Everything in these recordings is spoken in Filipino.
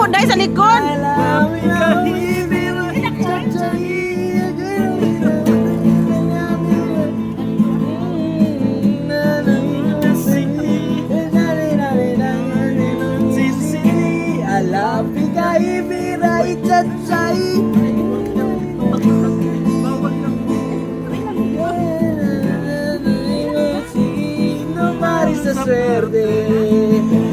Ako dahil sa likod. sa swerte.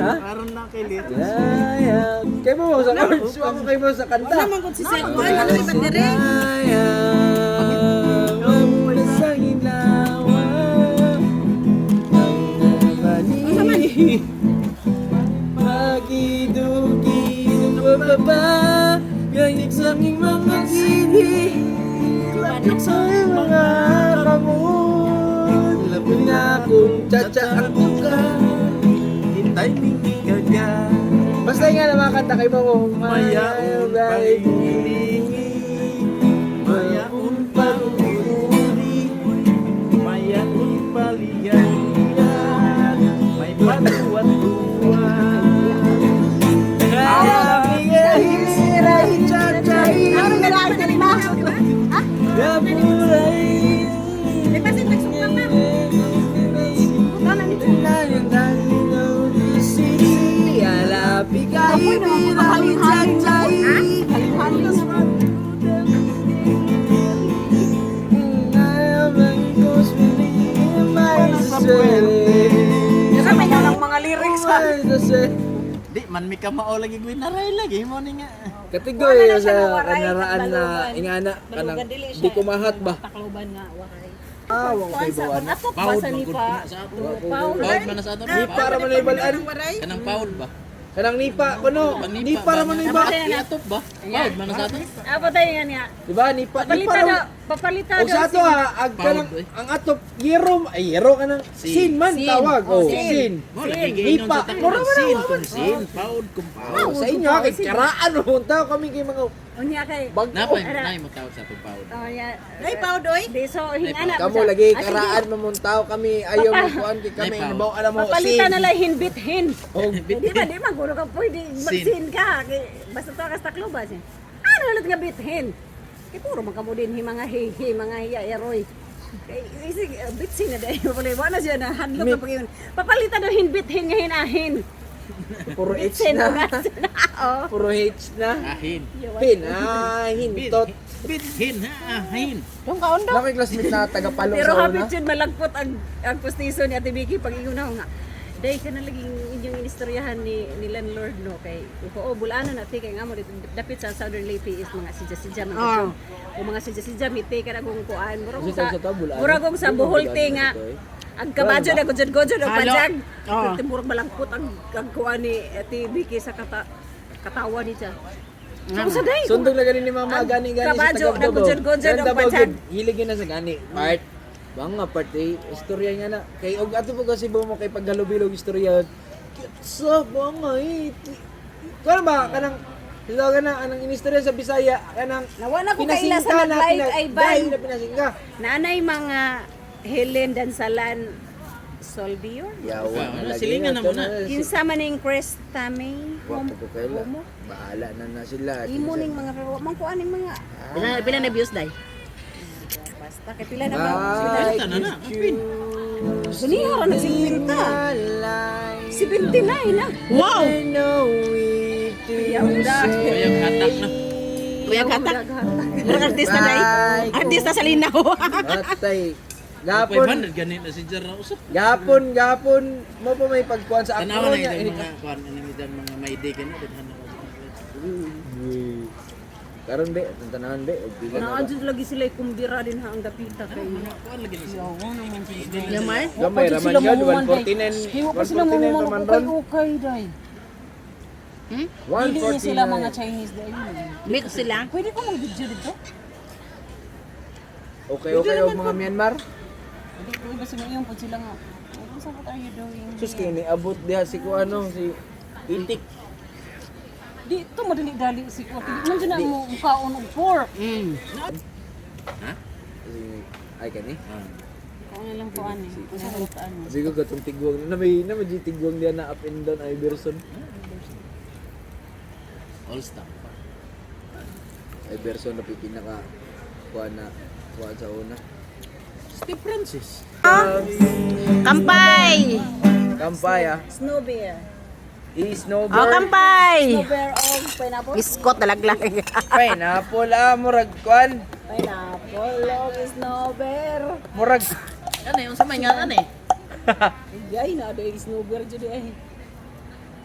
Ha? Karon na kay Lit. Yaya. Kay mo sa chords, ako kay mo sa kanta. Naman kung si Sir Juan, ano yung bandere? Yaya. Sa ginawa. Ang mali. Pagidugin bababa. Gayik sa aming mga sini. Sa mga kamot. Labi na kung tsa-tsa ang tuka. Ni gaga. Basta nga na mga kanta kay mo. Mayaon pa Di man mi ka mao lagi gawin naray lagi mo ni nga. Katigoy na sa na kanaraan na ingana kanang di kumahat ba? Takloban nga, waray. Ah, wala kay buwan. atok ba sa ato. Paul. Paud man na sa ato. Di para man ay balaan. Kanang paud ba? Kanang nipa kuno. Ni para man ay ba? Iatop ba? Paud man sa ato. Apa tayo nga niya? Diba nipa ni Papalita para. na, papalita O sa ato ha, ag kanang eh. ang atop yero ay yero kanang Sin. man tawag. Oh, sin. Nipa. Mura man sin kung sin, paud kung paud. Sa inyo ha, kay karaan mo kami kay mga Unya kay. bag. Napay nay mo tawag sa paud. Oh, ya. Ay, paudoy. Di so hingana Kamo lagi karaan mo mong tao kami ayaw mo kuan kay kami Nay, nabaw alam mo Papalitan sin. na lang hinbit hin. Oh, Di ba, di man gulo ka pwede magsin ka. Basta to kas taklo ba siya. Ano ulit nga bithin? Kay puro man kamo din hi mga hi hi mga hiya eroy. Kay isig bitsin na dahil pala wala siya na hadlo ka pag yun. Papalitan na hinbit hin nga hinahin. Puro H na. Oh. Puro H na. Ahin. Pin, ah, hintot. Bit hin ha ahin. Yung kaon daw. Laki classmate na taga Palo Pero sa hapit una. yun malagpot ang ang pustiso ni Ate Vicky pag ako nga. Day ka na laging inyong inistoryahan ni ni landlord no kay ko oh bulano na kay nga mo dito dapit sa Southern Leyte is mga sidya-sidya mga oh. o mga sidya-sidya miti ka na kung kuan murag sa murag sa Bohol te nga ang kabadyo na gudjod-gudjod ang pajag. Oh. Iti murag malangpot ang ang kuan ni Ate Vicky sa kata katawa ni siya. So sa day. Sundog na ganin ni mama Ang gani gani sa kabadyo, taga Bodo. nagudjod-gudjod ang pajag. Hilig yun na sa gani. Part. Bang nga part eh. Istorya nga na. Kay og ato po kasi mo kay paggalubilog istorya. Sa bang nga eh. Kano ba kanang Ito ka na, anang inistorya sa Bisaya, kanang Nawa na ko kaila sa na, nag-live pina- ay dahil ban. na pinasing ka. Nanay mga Helen Dansalan Solbior. Yawa, ano, lagi silingan na muna. Kinsa man ning Crestame. Wapo ko kaila. Homo. Bahala na na sila. Imo ning mga pero man ko aning mga Pila, pila na views day? basta kay pila na ba? Pilitan na na, apin. Suniya ra nag 50. 79 na. Wow! Yaunda. Kayang hatak na. Kuya kata. Murag artista day. Artista sa linaw. Atay. Gapon, 500 ganit na si Jar na usap. gapon, gapon, mo pa may pagkuhan sa Tanawa na niya. yung mga kuan ano yung mga may day ganit din Uy. Karon be, tanahan be, og pila na ba? Naadyo lagi sila kumbira din ha ang dapita kay. Kuan lagi na siya. Yaman. Gamay raman yun, 149, Hiwa pa sila 149 mga pa man ron. ukay day. Hmm? Niya sila mga 149. Chinese day. Mix sila. Pwede ko mag-video dito? Okay, okay, og mga Myanmar. Hindi ko iba sila yung pud sila nga. Ano sa what are you doing? Sus kini abot diha si ko ano si Itik. Di ito madali-dali si ko. Nandiyan na mo mukhaon og pork. Mm. Ay kani. Kung ano lang po ani. Kung sa mo. Sabi ko katong tigwang na may na may tigwang diyan na up and down Iverson. All stop. Iverson na pinaka kuha na kuha sa una. Steve Francis. Kampay! Kampay ah. Snow bear. Is Oh, snowbird. kampay! Snow bear og pineapple. Biskot nalaglag. Pineapple ah, murag kuan. Pineapple og snow bear. Murag Ano yung sa may nga ano eh. Yay na do snow bear jud ay.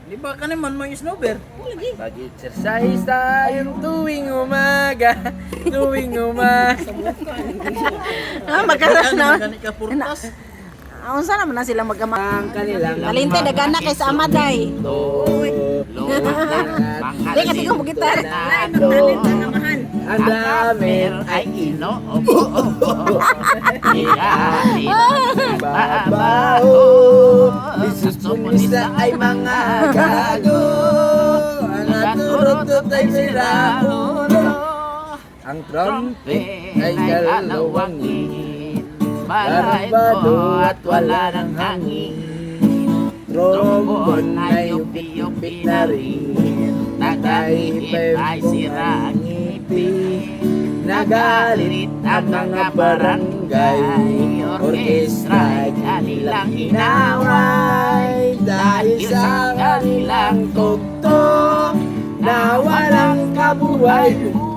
Di ba ka naman mo yung snowbear? Mag-exercise tayo tuwing umaga, tuwing umaga. Ah, magkaroon na. Purtas. Ah, unsa naman na sila mag-ama? Ang kanilang Alinte dagana kay sa amaday. Di kasi ko gitar. Talent ang dami ay inoobo. babaho. Isus punisa ay mga gago. Ang ay siraulo. Ang trumpet ay galawangin. Barbado at wala ng hangin. Trombon ay upit-upit na rin. Tagahipay ay sira ang ngipin. Nagalit ang mga barangay. Orkestra ay kanilang hinaway. Dahil sa kanilang tugtog na walang kabuhay-buhay.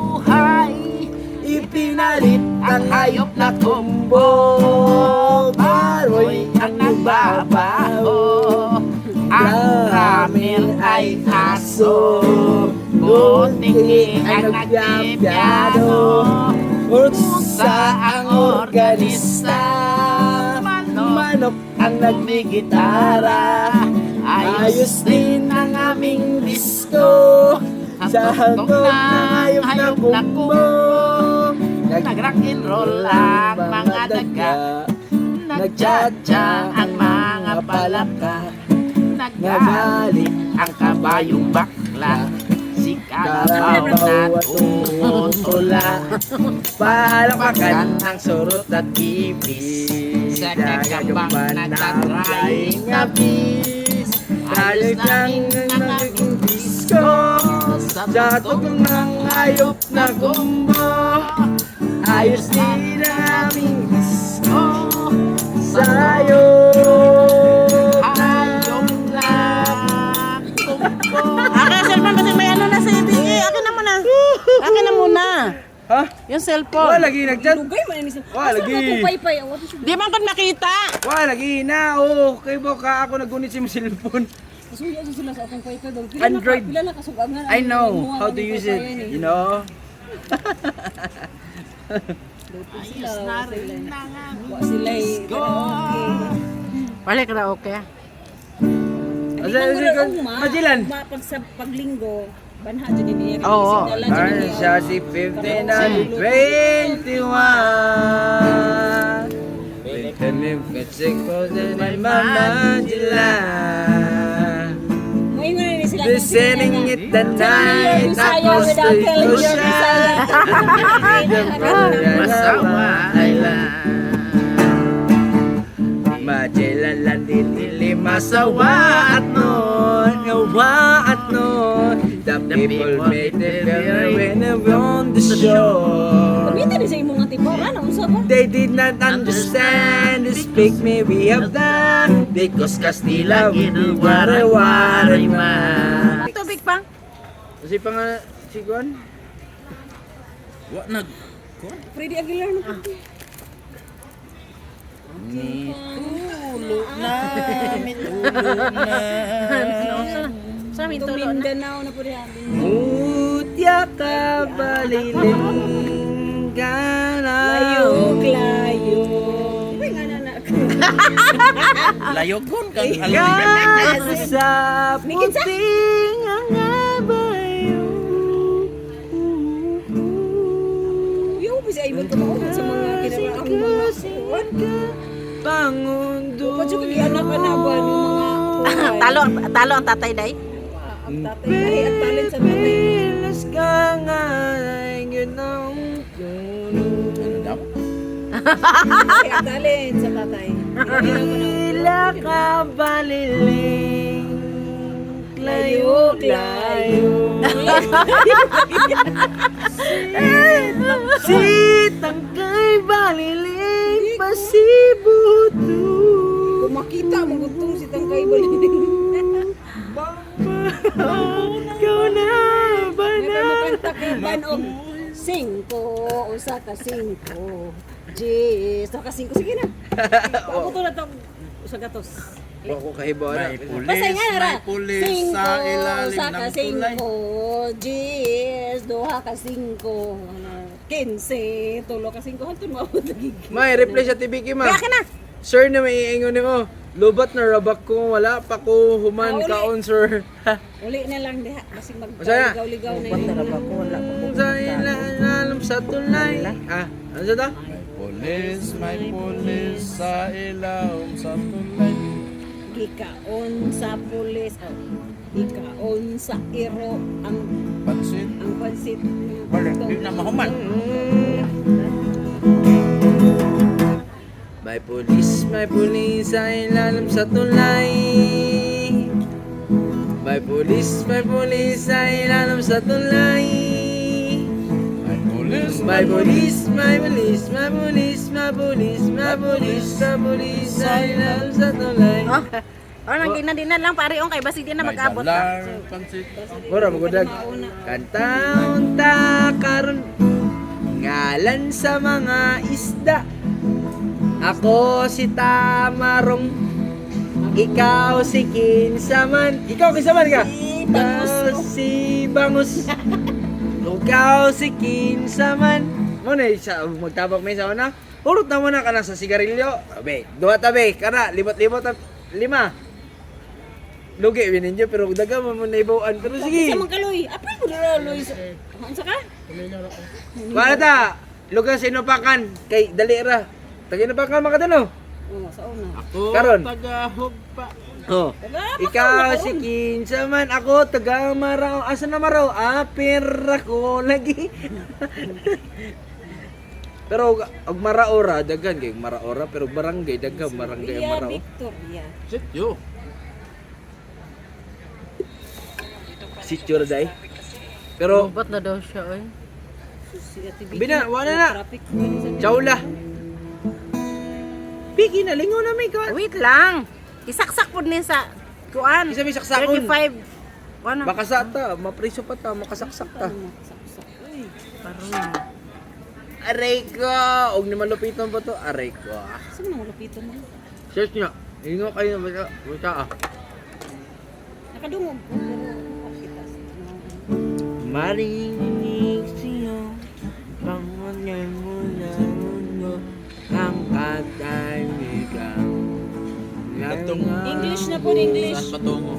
Ipinalit ang hayop na kumbog. Paroy ang nagbabaho. Ang ramen ay aso. Bunting ang nagbibyado. Ursa ang organista. Manok ang nagmigitara. Ayos din ang aming disco. Sa hangog ng hayop na kumbog. Nag-rock and roll ang mga daga. Nagtsatsa ang mga palaka. Nagalit ang kabayong bakla. Si Kalabaw na tumutula. Palakpakan ang surot at ibis. Sa kakambang nagtatraing na bis Ayos lang ang naging disco Sa tugong ng hayop na gumbo Ayos din ang aming disco Sayo hayop lang. Akin cellphone kasi may ano na sa ibigay. Akin na muna. Akin na muna. Ha? Yung cellphone. Wala lagi nagchat Lugay man ni. Wala lagi. Di man ko nakita. Wala lagi na oh Kay mo ka ako nagunit si cellphone Kasuya sa sila sa akong paypay daw. Pila Android. Na, pila na kasugangan. I know how to use it You know Ayos na rin ang Wa sila Go! Wala ka na okay. Asa asa Majilan Pag sa paglinggo, banha dyan niya. Oo. Parang siya si 15 na 21 Pinalim kasi ko din ay mamajilan na. Listening it the night telling ko your siya Masawa ay lang. Magellan lang din lima sawa at noon Nawa at noon The people made it better when we're on the shore ba? They did not understand the speak me we have done Because Castilla we do wari-wari man Tubig pa. Kasi pa nga, si Juan? Wa nag Freddy Aguilar na po. Tulo na, mitulo na. Sa amin tulo na. Mindanao na po rin. Mutya ka baliling Layog, layog. Na. Layogon kang Gaso sa puting ang abayo Maunod sa mga kinabang mga kuwan. Pangundo Pwede ko anak ka na ba ng mga talo, talo ang tatay day. Ang tatay, ay, ang talent sa tatay. Pilas ka nga ay? Ay, ang talent sa tatay. Tila ka baliling Layo, layo Sitang kay baliling Pasibuto Kung makita mo gutong si Tangkay Balinding. Ikaw na ba May na? pamukanta kay Banog. Singko, usa ka singko. Usa ka singko. Sige na. Ako to na to. Usa gatos. Ako kahibaw May na pulis, Basta nga ra. may pulis sa ilalim usa ka ng tulay. singko. Jis, duha ka singko. Ano, 15, tulo ka singko. Hantun maabot lagi. May reply sa TV Kim Kaya ka na. Sir na may iingon mo Lubat na rabak ko wala pa ko human Ah, uli. kaon sir Uli na lang diha. Kasi Masaya. mag-ligaw-ligaw na yun. Sa ilalim sa tulay Ah, ano sa ta? May pulis, may pulis sa ilaw sa tulay. Gikaon sa pulis. Oh. Gikaon sa iro ang Pansit. ang pansit. Wala, di na mahuman. May pulis, may pulis sa ilalim sa tulay May pulis, may pulis sa ilalim sa tulay Pulis, May pulis, may pulis, may pulis, may pulis, may pulis, may pulis sa ilalim sa tulay Oh. Oh, nang gina lang pare ong kay basi di na mag-abot. pansit. Mura magudag Kantaon ta karon ngalan sa mga isda Ako si Tamarong Ikaw si Kinsaman Ikaw Kinsaman ka? Ikaw si Bangus Ikaw si Kinsaman Mo na isa magtabak may sa una Urot na mo na ka na sa sigarilyo Abe, duha tabi Kana, limot-limot ta- Lima Lugi, bininyo pero daga mo na ibawaan Pero sige Sa mangkaloy. Apay mo na loy. Hansa ka? Para ta, lugar sa inupakan, kay dali ra. Tag inupakan makadano. Oh, sa una. Ako, Karon. tagahog pa. Oh. Ikaw si Kinsa man, ako taga Marao. Asa na Marao? Ah, pera ko lagi. pero og Marao ra daghan kay Marao ra pero barangay daghan barangay ang Via Marao. Victoria. Sityo. Si Churday. Pero Robot na daw siya oy. Bina, wala na. Chawla. Piki na lingaw na may ka. Wait lang. Isaksak pud ni sa kuan. Isa may saksakon. 35. Kuan Baka sa ta, mapriso pa ta, makasaksak ta. Parang. Aray ko! Huwag na malupitan pa to. Aray ko. Saan mo lapitan mo? Search nyo. Ingo kayo na basta. Basta ah. Nakadungog Marinig siyo. Pangunan mo na mundo. Ang katahimikan. Atong English na po, English. Saan patungo?